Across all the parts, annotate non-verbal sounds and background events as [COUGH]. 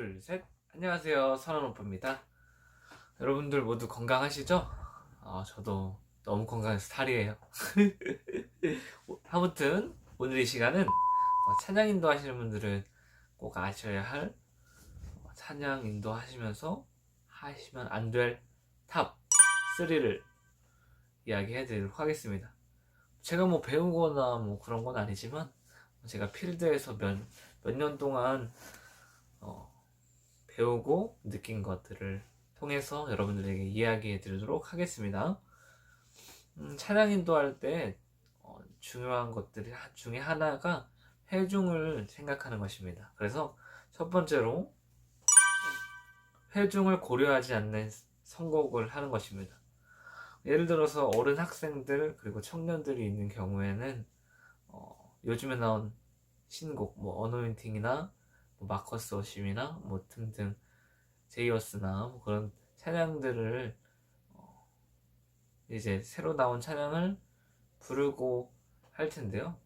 둘, 셋. 안녕하세요. 선언오빠입니다. 여러분들 모두 건강하시죠? 아, 저도 너무 건강해서 탈이에요. [LAUGHS] 아무튼, 오늘 이 시간은 어, 찬양 인도 하시는 분들은 꼭 아셔야 할 어, 찬양 인도 하시면서 하시면 안 될 탑 3를 이야기해 드리도록 하겠습니다. 제가 뭐 배우거나 뭐 그런 건 아니지만 제가 필드에서 몇, 몇 년 동안 어, 배우고 느낀 것들을 통해서 여러분들에게 이야기해 드리도록 하겠습니다. 음, 찬양 인도할 때 어, 중요한 것들 중에 하나가 회중을 생각하는 것입니다. 그래서 첫 번째로 회중을 고려하지 않는 선곡을 하는 것입니다. 예를 들어서 어른 학생들 그리고 청년들이 있는 경우에는 어, 요즘에 나온 신곡 뭐 어노인팅이나 뭐 마커스 어심이나 뭐 등등 제이어스나 뭐 그런 찬양들을 어, 이제 새로 나온 찬양을 부르고 할 텐데요.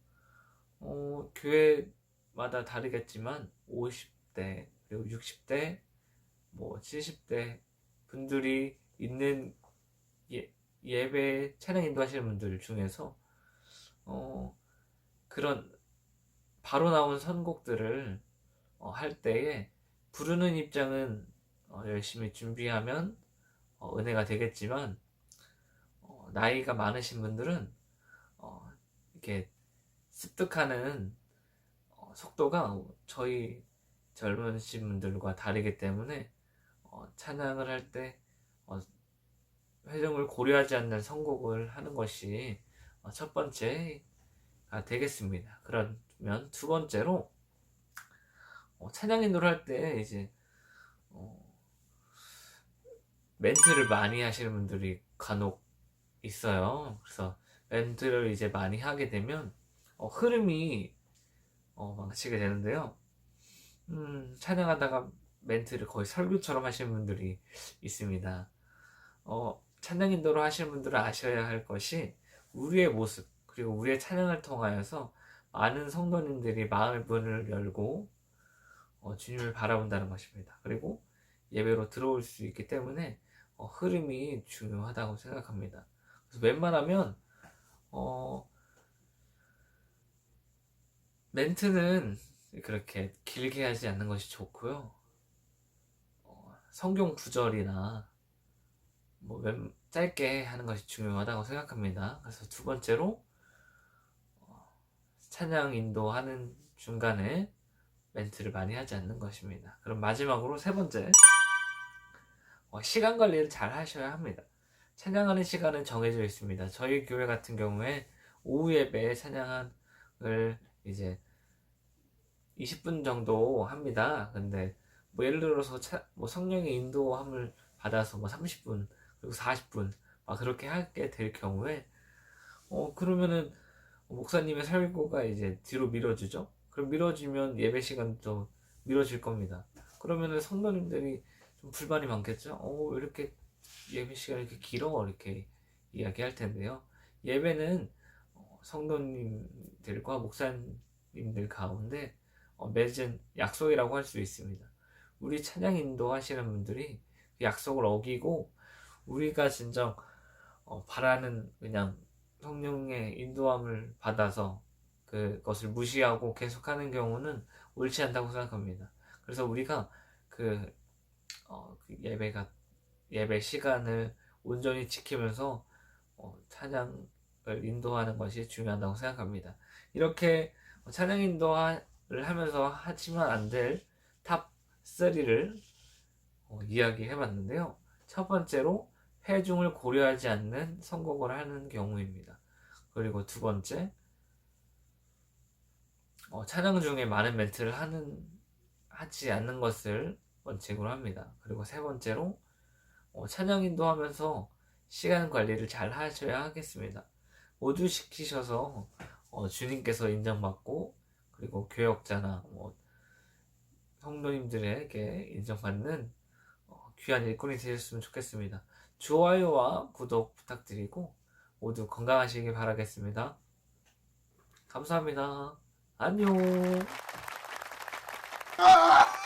어, 교회마다 다르겠지만 50대 그리고 60대 뭐 70대 분들이 있는 예, 예배 찬양 인도하시는 분들 중에서 어, 그런 바로 나온 선곡들을 어, 할 때에 부르는 입장은 어, 열심히 준비하면 어, 은혜가 되겠지만 어, 나이가 많으신 분들은 어, 이렇게 습득하는 어, 속도가 저희 젊으신 분들과 다르기 때문에 어, 찬양을 할때 어, 회중을 고려하지 않는 선곡을 하는 것이 어, 첫 번째가 되겠습니다. 그러면 두 번째로 어, 찬양 인도를 할 때 이제 어, 멘트를 많이 하시는 분들이 간혹 있어요. 그래서 멘트를 이제 많이 하게 되면 어, 흐름이 어, 망치게 되는데요. 음, 찬양하다가 멘트를 거의 설교처럼 하시는 분들이 있습니다. 어, 찬양 인도를 하시는 분들은 아셔야 할 것이 우리의 모습 그리고 우리의 찬양을 통하여서 많은 성도님들이 마음의 문을 열고 어, 주님을 바라본다는 것입니다. 그리고 예배로 들어올 수 있기 때문에 어, 흐름이 중요하다고 생각합니다. 그래서 웬만하면 어, 멘트는 그렇게 길게 하지 않는 것이 좋고요. 어, 성경 구절이나 뭐 웬- 짧게 하는 것이 중요하다고 생각합니다. 그래서 두 번째로 어, 찬양 인도하는 중간에 멘트를 많이 하지 않는 것입니다. 그럼 마지막으로 세 번째 어, 시간 관리를 잘 하셔야 합니다. 찬양하는 시간은 정해져 있습니다. 저희 교회 같은 경우에 오후 예배에 찬양을 이제 20분 정도 합니다. 근데 뭐 예를 들어서 차- 뭐 성령의 인도함을 받아서 뭐 30분 그리고 40분 막 그렇게 하게 될 경우에 어 그러면은 목사님의 설교가 이제 뒤로 미뤄지죠. 그럼 미뤄지면 예배 시간도 미뤄질 겁니다. 그러면은 성도님들이 좀 불만이 많겠죠. 어, 왜 이렇게 예배 시간이 이렇게 길어? 이렇게 이야기할 텐데요. 예배는 어, 성도님들과 목사님들 가운데 어, 맺은 약속이라고 할 수 있습니다. 우리 찬양 인도하시는 분들이 그 약속을 어기고 우리가 진정 어, 바라는 그냥 성령의 인도함을 받아서 그것을 무시하고 계속하는 경우는 옳지 않다고 생각합니다. 그래서 우리가 그, 어, 그 예배가 예배 시간을 온전히 지키면서 어, 찬양을 인도하는 것이 중요하다고 생각합니다. 이렇게 찬양 인도를 하면서 하지만 안 될 탑 3를 어, 이야기해 봤는데요. 첫 번째로 회중을 고려하지 않는 선곡을 하는 경우입니다. 그리고 두 번째, 어, 찬양 중에 많은 멘트를 하는, 하지 않는 것을 원칙으로 합니다. 그리고 세 번째로, 어, 찬양 인도하면서 시간 관리를 잘 하셔야 하겠습니다. 모두 시키셔서 어, 주님께서 인정받고 그리고 교역자나 뭐 성도님들에게 인정받는 어, 귀한 일꾼이 되셨으면 좋겠습니다. 좋아요와 구독 부탁드리고 모두 건강하시길 바라겠습니다. 감사합니다. 안녕. 아!